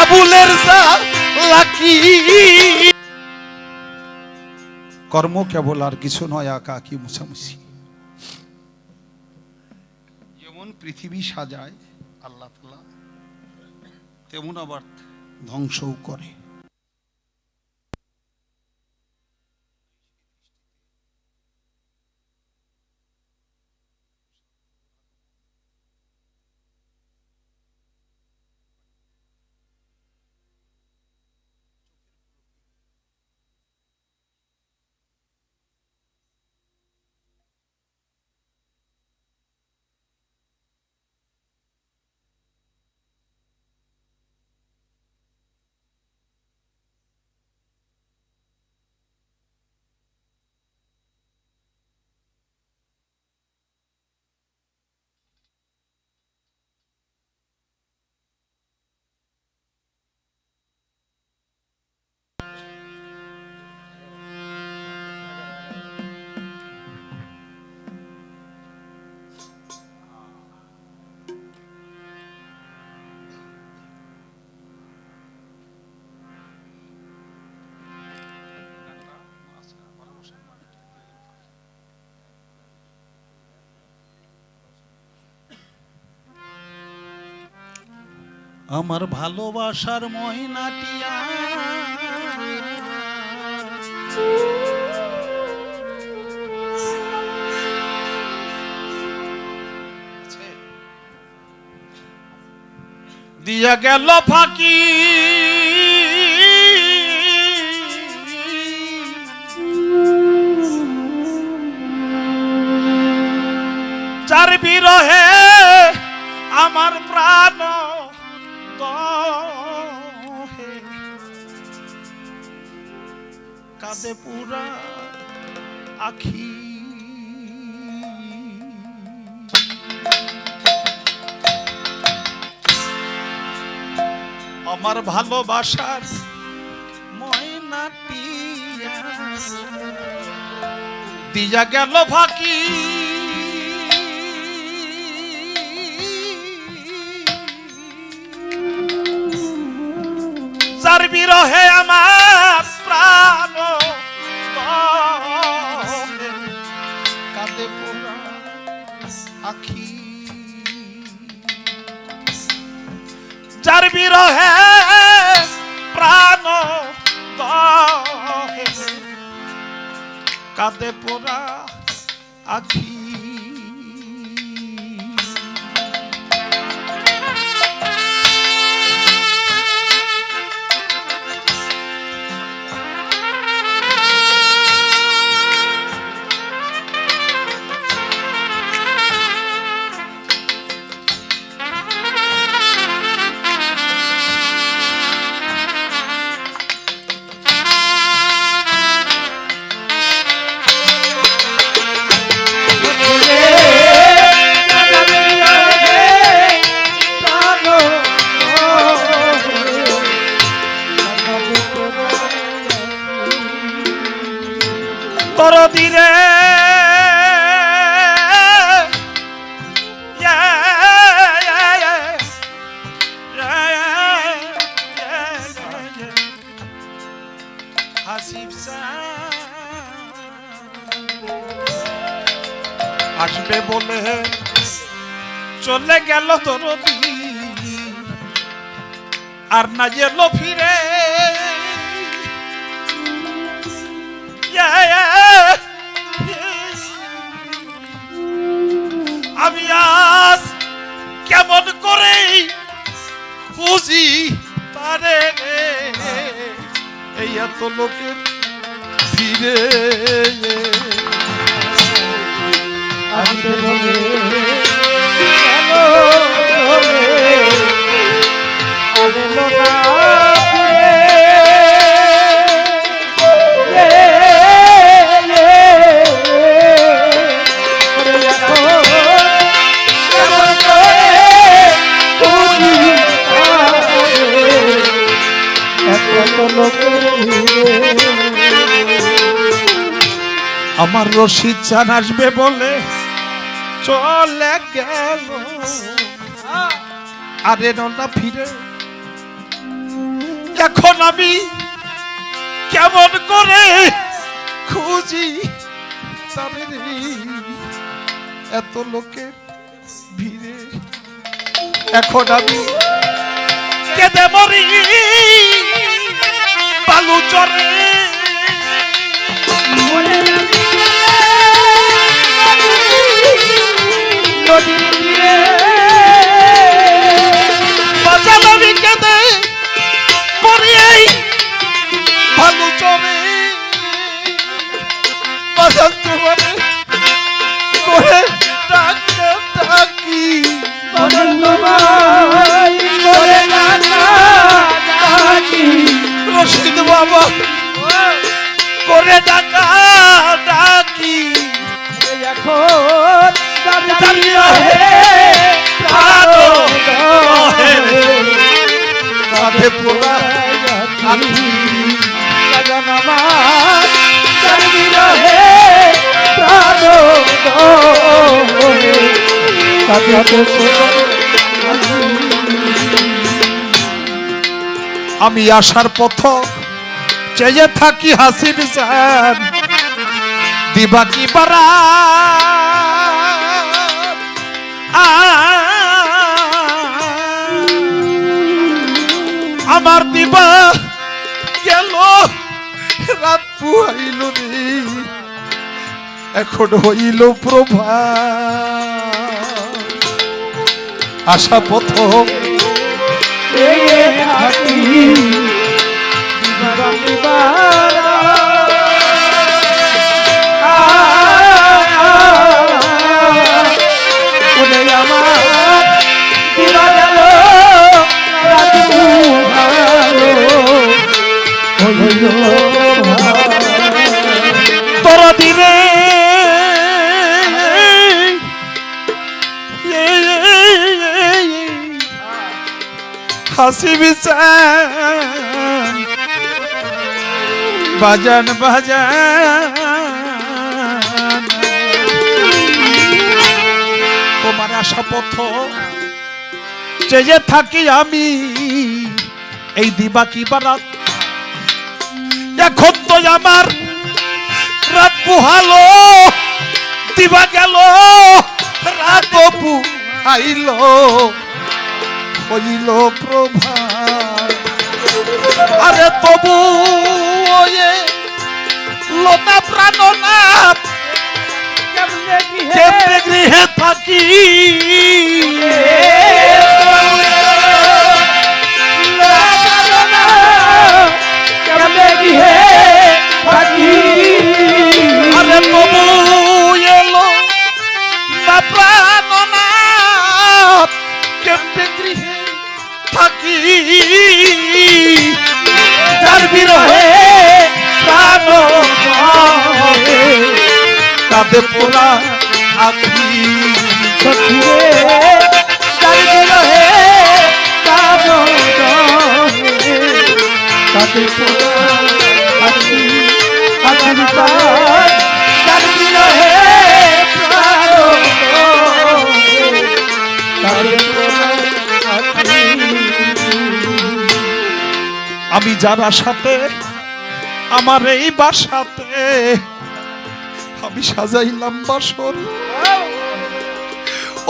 আবুলের lucky কর্ম কেবল আর কিছু নয় আঁকা কি মুছামুছি। যেমন পৃথিবী সাজায়, আল্লাহ তালা তেমন আবার ধ্বংসও করে। আমার ভালোবাসার ময়নাটিয়া দিয়া গেল ফাঁকি। চার বিরহে আমার প্রাণ কাঁদে পুরা আখি। আমার ভালোবাসার ময়নাটি দিয়া গেল ফাঁকি। যার বিরহে আমার প্রাণ বিরহে প্রাণ কাঁদে পোড়া আখি। আসবে বলে, চলে গেল তোর আর না যেল ফিরে আমি আজ কেমন করে খুশি তারে এই এত লোকের ফিরে আমার রশিদ চান আসবে বলে চলে গেল। আর এলো না ফিরে। এখন আমি কেমন করে খুঁজি এত লোকের ভিড়ে। এখন আমি কেঁদে মরি বালু চরে নদীর তীরে কেঁদে মরি এই বালু চরে বাজাল তোমারে করে ডাকে। ডাকি তোমায় করে ডাকি। রশিদ করে ডাকা ডাকি। এখন আমি আসার পথ চেয়ে থাকি হাসির দিবা কি পারা আমার দিবা গেল রাত পুহাইল এখন হইল প্রভা আশা পথ এই দিবা গেল রাতি ভালো হইল তোর দিনে হাসি বিচান বাজান বাজান। তোমার আশা পথ চেয়ে থাকি আমি। এই দিবা কি বারাত এখন তো আমার রাত পুহালো, দিবা গেল, রাত পুহাইল, হইল প্রভা আরে তবু ওয়ে কাঁদে পোড়া আখি। সখিরে চারিদিন হে পার চারিদিন হে আমি যারা সাথে আমার এই বাসাতে আমি সাজাইলাম বাসর।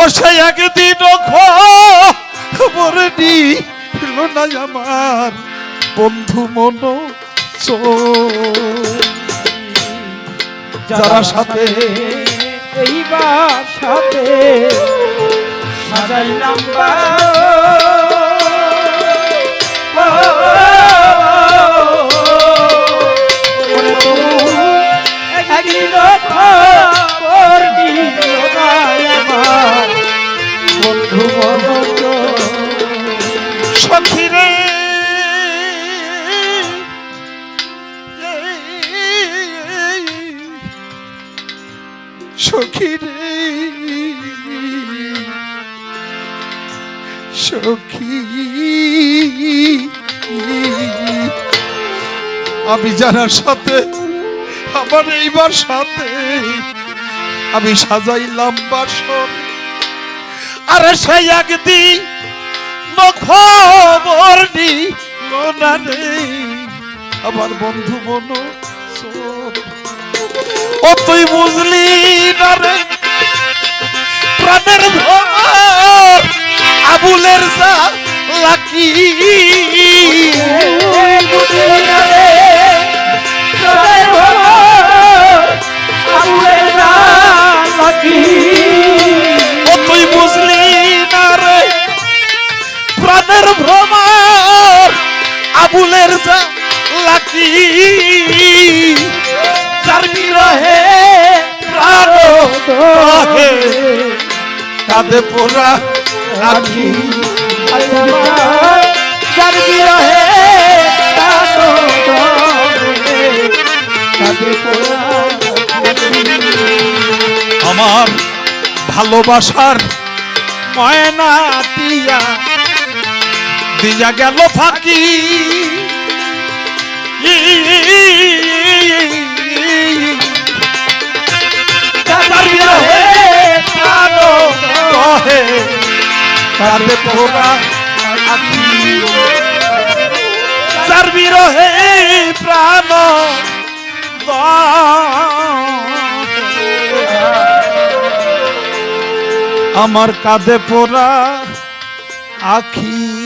ও সে একদিন খবর নিল না আমার বন্ধু মন যারা সাথে এইবার সাথে সাজাইলাম বন্ধু সখী। আমি যারা সাথে, আমার এইবার সাথে, আমি সাজাইলাম বাসর। আরে সেই একদিন খবর নিল আমার বন্ধু মন ও তুই বুঝলি না রে, প্রাণের সা লাকি। তুই বুঝলি না রে? প্রাণের ভ্রমর আবুলের যা লাকি। যার বিরহে প্রাণ রহে কাঁদে পোড়া আখি আমার ভালোবাসার ময়না দিয়া দিয়া গেল ফাঁকি। কাঁদে পোড়া যার বিরহে প্রাণ আমার কাঁধে পোড়া আখি।